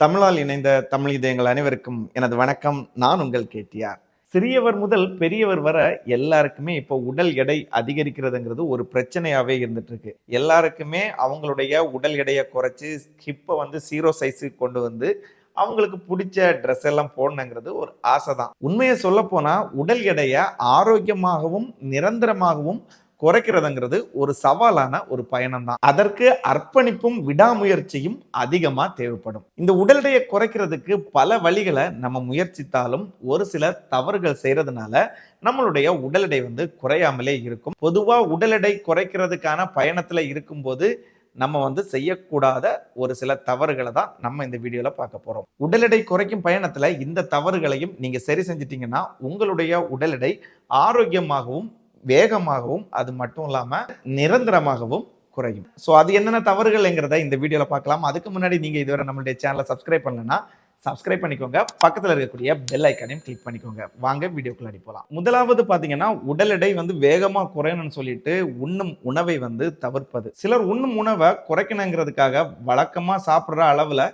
தமிழால் இணைந்த தமிழ் இதயங்கள் அனைவருக்கும் எனது வணக்கம். நான் உங்கள் கேட்டியார் சிறியவர் முதல் பெரியவர் வர எல்லாருக்குமே இப்போ உடல் எடை அதிகரிக்கிறதுங்கிறது ஒரு பிரச்சனையாகவே இருந்துட்டு இருக்கு எல்லாருக்குமே அவங்களுடைய உடல் எடையை குறைச்சி ஹிப்பை வந்து சீரோ சைஸுக்கு கொண்டு வந்து அவங்களுக்கு பிடிச்ச ட்ரெஸ் எல்லாம் போடணுங்கிறது ஒரு ஆசை தான் உண்மையை சொல்ல போனால் உடல் எடையை ஆரோக்கியமாகவும் நிரந்தரமாகவும் குறைக்கிறதுங்கிறது ஒரு சவாலான ஒரு பயணம் தான் அதற்கு அர்ப்பணிப்பும் விடாமுயற்சியும் அதிகமாக தேவைப்படும். இந்த உடல் எடையை குறைக்கிறதுக்கு பல வழிகளை நம்ம முயற்சித்தாலும் ஒரு சில தவறுகள் செய்யறதுனால நம்மளுடைய உடல் எடை வந்து குறையாமலே இருக்கும். பொதுவாக உடல் எடை குறைக்கிறதுக்கான பயணத்தில் இருக்கும்போது நம்ம வந்து செய்யக்கூடாத ஒரு சில தவறுகளை தான் நம்ம இந்த வீடியோல பார்க்க போறோம். உடல் எடை குறைக்கும் பயணத்துல இந்த தவறுகளையும் நீங்க சரி செஞ்சிட்டீங்கன்னா உங்களுடைய உடல் எடை ஆரோக்கியமாகவும் வேகமாகவும் அது மட்டும் இல்லாமல் நிரந்தரமாகவும் குறையும். ஸோ அது என்னென்ன தவறுகள்ங்கிறத இந்த வீடியோவில் பார்க்கலாம். அதுக்கு முன்னாடி நீங்கள் இதுவரை நம்மளுடைய சேனலை சப்ஸ்கிரைப் பண்ணலன்னா சப்ஸ்கிரைப் பண்ணிக்கோங்க. பக்கத்தில் இருக்கக்கூடிய பெல் ஐக்கனையும் கிளிக் பண்ணிக்கோங்க. வாங்க வீடியோக்குள்ளே போகலாம் முதலாவது பார்த்தீங்கன்னா உடல் எடை வந்து வேகமாக குறையணும்னு சொல்லிட்டு உண்ணும் உணவை வந்து தவிர்ப்பது. சிலர் உண்ணும் உணவை குறைக்கணுங்கிறதுக்காக வழக்கமாக சாப்பிட்ற அளவில்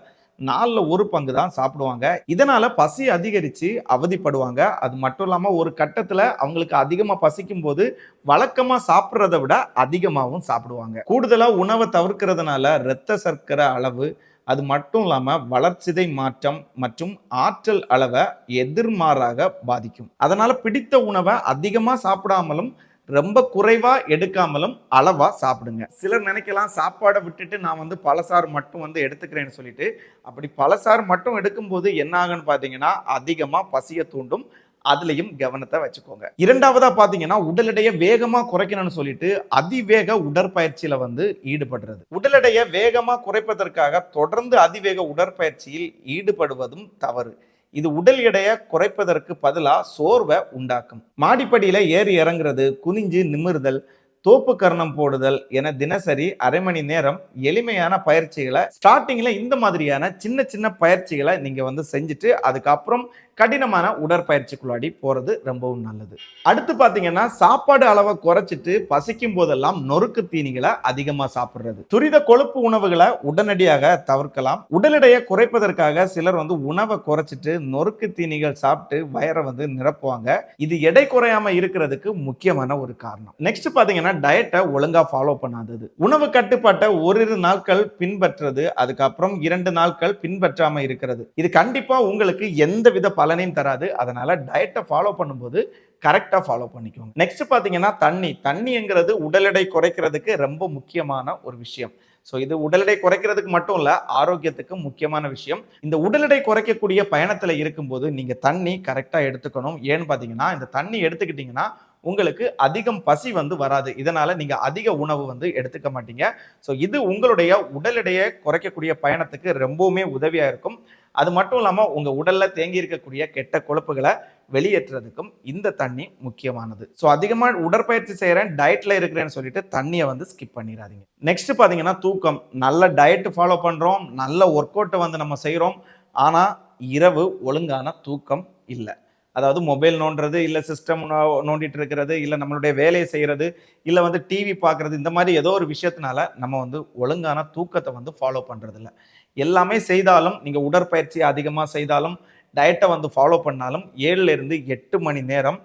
நாலில் ஒரு பங்கு தான் சாப்பிடுவாங்க. இதனால் பசி அதிகரித்து அவதிப்படுவாங்க. அது மட்டும் இல்லாமல் ஒரு கட்டத்தில் அவங்களுக்கு அதிகமாக பசிக்கும் போது வழக்கமாக சாப்பிட்றத விட அதிகமாகவும் சாப்பிடுவாங்க. கூடுதலாக உணவை தவிர்க்கிறதுனால இரத்த சர்க்கரை அளவு அது மட்டும் இல்லாமல் வளர்ச்சிதை மாற்றம் மற்றும் ஆற்றல் அளவை எதிர்மாறாக பாதிக்கும். அதனால் பிடித்த உணவை அதிகமாக சாப்பிடாமலும் ரொம்ப குறைவாக எடுக்காமலும் அளவாக சாப்பிடுங்க. சிலர் நினைக்கலாம் சாப்பாடை விட்டுட்டு நான் வந்து பழசாறு மட்டும் வந்து எடுத்துக்கிறேன்னு சொல்லிட்டு அப்படி பழசாறு மட்டும் எடுக்கும்போது என்ன ஆகுன்னு பார்த்தீங்கன்னா அதிகமாக பசியை தூண்டும். அதுலேயும் கவனத்தை வச்சுக்கோங்க. இரண்டாவதாக பார்த்தீங்கன்னா உடல் எடையை வேகமாக குறைக்கணும்னு சொல்லிட்டு அதிவேக உடற்பயிற்சியில் வந்து ஈடுபடுறது. உடல் எடையை வேகமாக குறைப்பதற்காக தொடர்ந்து அதிவேக உடற்பயிற்சியில் ஈடுபடுவதும் தவறு. இது உடல் எடையை குறைப்பதற்கு பதிலாக சோர்வை உண்டாக்கும். மாடிப்படியில் ஏறி இறங்குறது குனிஞ்சு நிமிர்தல் தோப்பு கர்ணம் போடுதல் என தினசரி அரை மணி நேரம் எளிமையான பயிற்சிகளை ஸ்டார்டிங்கில் இந்த மாதிரியான சின்ன சின்ன பயிற்சிகளை நீங்கள் வந்து செஞ்சுட்டு அதுக்கப்புறம் கடினமான உடற்பயிற்சிக்குள்ளாடி போகிறது ரொம்பவும் நல்லது. அடுத்து பார்த்தீங்கன்னா சாப்பாடு அளவை குறைச்சிட்டு பசிக்கும் போதெல்லாம் நொறுக்கு தீனிகளை அதிகமாக சாப்பிடுறது. துரித கொழுப்பு உணவுகளை உடனடியாக தவிர்க்கலாம். உடல் எடையை குறைப்பதற்காக சிலர் வந்து உணவை குறைச்சிட்டு நொறுக்கு தீனிகள் சாப்பிட்டு வயரை வந்து நிரப்புவாங்க. இது எடை குறையாம இருக்கிறதுக்கு முக்கியமான ஒரு காரணம். நெக்ஸ்ட் பார்த்தீங்கன்னா டயட்டை ஒழுங்காக ஃபாலோ பண்ணாதது. உணவு கட்டுப்பாட்டை ஓரிரு நாட்கள் பின்பற்றுறது அதுக்கப்புறம் இரண்டு நாட்கள் பின்பற்றாமல் இருக்கிறது. இது கண்டிப்பாக உங்களுக்கு எந்த வித பலனையும் தராது. அதனால டயட்டை ஃபாலோ பண்ணும்போது கரெக்டாக ஃபாலோ பண்ணிக்கோங்க. நெக்ஸ்ட் பார்த்தீங்கன்னா தண்ணி. தண்ணிங்கிறது உடல் எடை குறைக்கிறதுக்கு ரொம்ப முக்கியமான ஒரு விஷயம். ஸோ இது உடல் எடை குறைக்கிறதுக்கு மட்டும் இல்லை ஆரோக்கியத்துக்கு முக்கியமான விஷயம். இந்த உடல் எடை குறைக்கக்கூடிய பயணத்தில் இருக்கும்போது நீங்கள் தண்ணி கரெக்டாக எடுத்துக்கணும். ஏன்னு பார்த்தீங்கன்னா இந்த தண்ணி எடுத்துக்கிட்டிங்கன்னா உங்களுக்கு அதிகம் பசி வந்து வராது. இதனால நீங்க அதிக உணவு வந்து எடுத்துக்க மாட்டீங்க. ஸோ இது உங்களுடைய உடல் எடையை குறைக்கக்கூடிய பயணத்துக்கு ரொம்பவுமே உதவியா இருக்கும். அது மட்டும் இல்லாமல் உங்க உடல்ல தேங்கி இருக்கக்கூடிய கெட்ட கொழுப்புகளை வெளியேற்றுறதுக்கும் இந்த தண்ணி முக்கியமானது. ஸோ அதிகமாக உடற்பயிற்சி செய்கிறேன் டயட்ல இருக்கிறேன்னு சொல்லிட்டு தண்ணியை வந்து ஸ்கிப் பண்ணிடாதீங்க நெக்ஸ்ட் பார்த்தீங்கன்னா தூக்கம். நல்ல டயட் ஃபாலோ பண்றோம். நல்ல ஒர்க் அவுட்டை வந்து நம்ம செய்கிறோம் ஆனால் இரவு ஒழுங்கான தூக்கம் இல்லை. அதாவது மொபைல் நோண்டுறது இல்லை சிஸ்டம் நோண்டிட்டு இருக்கிறது இல்லை நம்மளுடைய வேலையை செய்கிறது இல்லை வந்து டிவி பார்க்குறது இந்த மாதிரி ஏதோ ஒரு விஷயத்தினால நம்ம வந்து ஒழுங்கான தூக்கத்தை வந்து ஃபாலோ பண்ணுறதில்ல எல்லாமே செய்தாலும் நீங்கள் உடற்பயிற்சி அதிகமாக செய்தாலும் டயட்டை வந்து ஃபாலோ பண்ணாலும் ஏழுலேருந்து எட்டு மணி நேரம்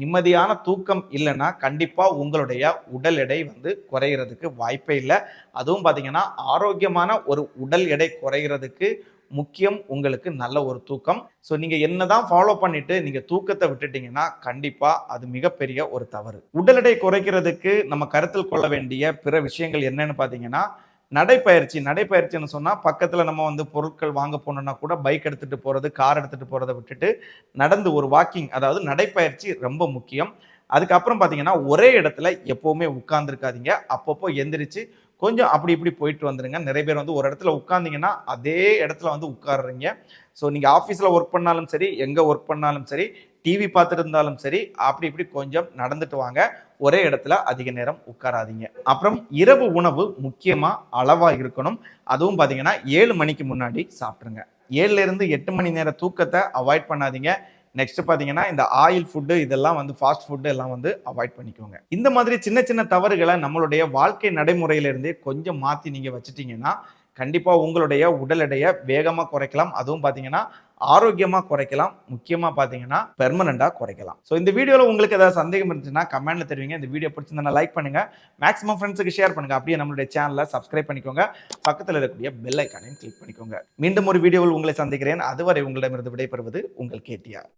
நிம்மதியான தூக்கம் இல்லைன்னா கண்டிப்பாக உங்களுடைய உடல் எடை வந்து குறையிறதுக்கு வாய்ப்பே இல்லை. அதுவும் பார்த்தீங்கன்னா ஆரோக்கியமான ஒரு உடல் எடை குறைகிறதுக்கு முக்கியம் உங்களுக்கு நல்ல ஒரு தூக்கம். ஸோ நீங்கள் என்ன தான் ஃபாலோ பண்ணிட்டு நீங்கள் தூக்கத்தை விட்டுட்டீங்கன்னா கண்டிப்பாக அது மிகப்பெரிய ஒரு தவறு. உடல் எடை குறைக்கிறதுக்கு நம்ம கருத்தில் கொள்ள வேண்டிய பிற விஷயங்கள் என்னன்னு பார்த்தீங்கன்னா நடைப்பயிற்சி நடைப்பயிற்சின்னு சொன்னால் பக்கத்தில் நம்ம வந்து பொருட்கள் வாங்க போனோம்னா கூட பைக் எடுத்துகிட்டு போகிறது கார் எடுத்துகிட்டு போகிறத விட்டுட்டு நடந்து ஒரு வாக்கிங் அதாவது நடைப்பயிற்சி ரொம்ப முக்கியம். அதுக்கப்புறம் பார்த்தீங்கன்னா ஒரே இடத்துல எப்போவுமே உட்கார்ந்துருக்காதீங்க. அப்பப்போ எந்திரிச்சு கொஞ்சம் அப்படி இப்படி போயிட்டு வந்துடுங்க நிறைய பேர் வந்து ஒரு இடத்துல உட்காந்திங்கன்னா அதே இடத்துல வந்து உட்காடுறீங்க ஸோ நீங்கள் ஆஃபீஸில் ஒர்க் பண்ணாலும் சரி எங்கே ஒர்க் பண்ணாலும் சரி டிவி பார்த்துருந்தாலும் சரி அப்படி இப்படி கொஞ்சம் நடந்துட்டு வாங்க. ஒரே இடத்துல அதிக நேரம் உட்காராதீங்க. அப்புறம் இரவு உணவு முக்கியமாக அளவாக இருக்கணும். அதுவும் பார்த்தீங்கன்னா ஏழு மணிக்கு முன்னாடி சாப்பிட்ருங்க ஏழுலேருந்து எட்டு மணி நேர தூக்கத்தை அவாய்ட் பண்ணாதீங்க. நெக்ஸ்ட் பார்த்தீங்கன்னா இந்த ஆயில் ஃபுட்டு இதெல்லாம் வந்து ஃபாஸ்ட் ஃபுட்டு எல்லாம் வந்து அவாய்ட் பண்ணிக்கோங்க. இந்த மாதிரி சின்ன சின்ன தவறுகளை நம்மளுடைய வாழ்க்கை நடைமுறையிலிருந்தே கொஞ்சம் மாற்றி நீங்கள் வச்சுட்டிங்கன்னா கண்டிப்பாக உங்களுடைய உடல் எடையை வேகமாக குறைக்கலாம். அதுவும் பார்த்தீங்கன்னா ஆரோக்கியமாக குறைக்கலாம். முக்கியமாக பார்த்தீங்கன்னா பெர்மனண்டாக குறைக்கலாம். ஸோ இந்த வீடியோவில் உங்களுக்கு ஏதாவது சந்தேகம் இருந்துச்சுன்னா கமெண்ட்டில் தெரிவிங்க. இந்த வீடியோ பிடிச்சிருந்தா லைக் பண்ணுங்கள் மேக்ஸிமம் ஃப்ரெண்ட்ஸுக்கு ஷேர் பண்ணுங்க. அப்படியே நம்மளுடைய சேனலை சப்ஸ்கிரைப் பண்ணிக்கோங்க. பக்கத்தில் இருக்கக்கூடிய பெல் ஐக்கானையும் கிளிக் பண்ணிக்கோங்க. மீண்டும் ஒரு வீடியோவில் உங்களை சந்திக்கிறேன். அதுவரை உங்களிடமிருந்து விடைபெறுவது உங்கள் கேட்டியார்.